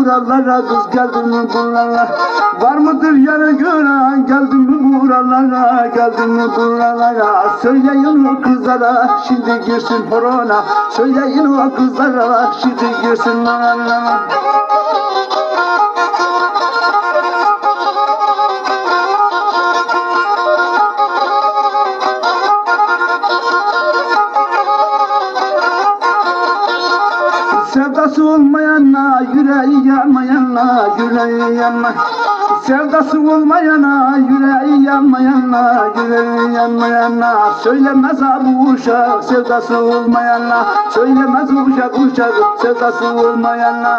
Buralara kız geldi mi buralara? Var mıdır yarı gören geldi mi buralara? Geldi mi buralara? Söyleyin o kızlara şimdi girsin horona Söyleyin o kızlara şimdi girsin horona Olmayana yüreği yanmayana yüreği yanma. Sevdası olmayana yüreği yanmayana yüreği yanmayana. Söylemez ha bu uşak sevdası olmayana. Söylemez uşak uşak sevdası olmayana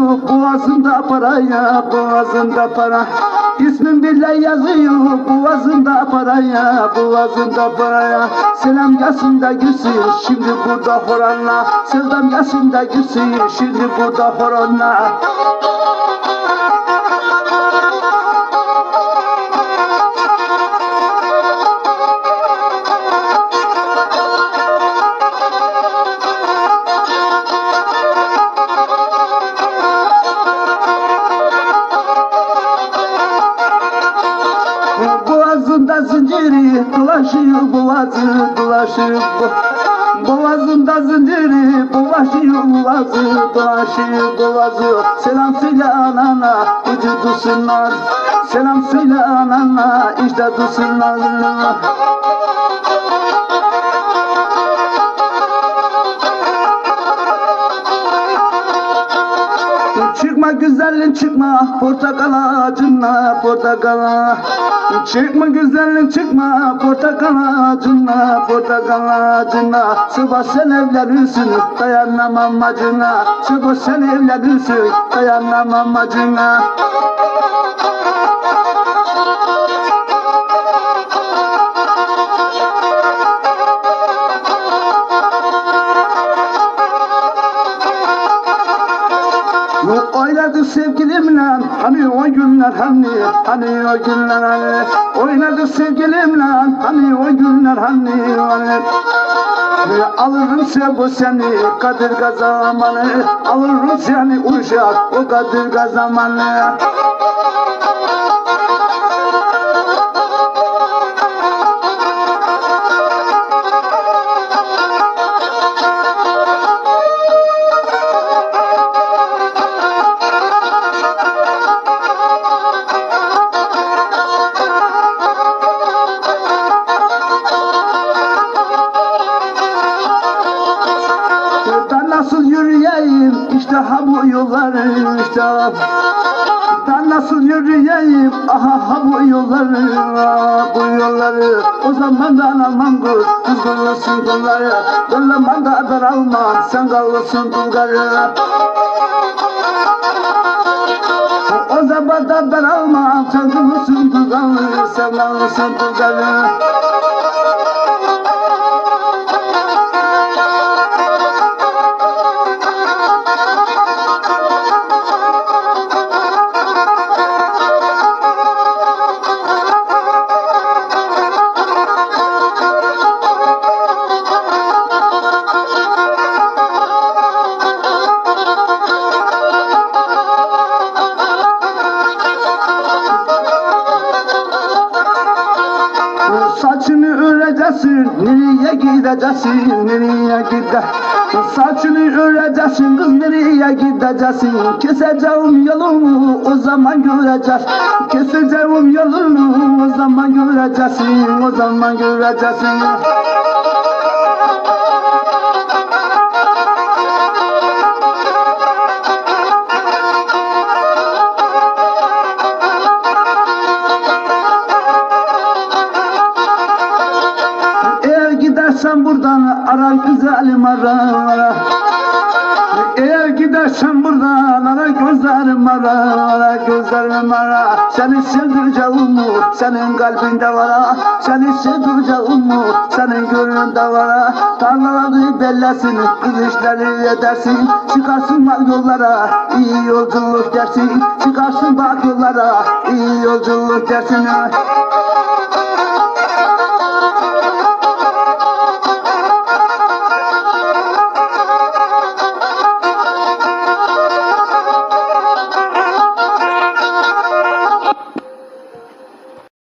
boğazında paraya boğazında para. İsmin bile yazıyor boğazında paraya boğazında paraya Selam gelsin de gitsin şimdi burada horanla. Selam gelsin de gitsin şimdi burada horanla dolaşıyor bo- Boğazında zinciri dolaşıyor boğazı dolaşıyor boğazı. Selam söyle anana ucu dursunlar. Selam söyle anana işte dursunlar Güzelin çıkma portakal ağacına portakal Çıkma güzelin çıkma portakal ağacına portakal ağacına. Sıvı sen evlenirsin dayanamam acına. Sıvı sen evlenirsin dayanamam acına sevgilimle hani o günler hani hani o günler hani. Oynadık sevgilimle hani o günler hani hani. Alırım sen bu seni kadırga zamanı Alırım seni uşak o kadırga zamanı işte Ben nasıl yürüyeyim aha ha bu yolları. Bu yolları O zaman ben almam kız kız kılırsın kılları Dönlemem da ben almam. Sen kalırsın dulgarı O zaman da ben almam. Sen kılırsın dulgarı sen kalırsın dulgarı Saçını öreceksin, nereye gideceksin, nereye gider? Saçını öreceksin, kız nereye gideceksin? Keseceğim yolunu, o zaman göreceğiz. Keseceğim yolunu, o zaman göreceksin, o zaman göreceksin. Gidersen buradan ara güzelim ara ara Eğer gidersen buradan Aralara gözlerim ara, gözlerim ara Seni sevdireceğim mu, senin kalbinde var Seni sevdireceğim mu, senin gönlünde var Tarlaları bellesin, kız edersin. Çıkarsın bak yollara, iyi yolculuk dersin. Çıkarsın bak yollara, iyi yolculuk dersin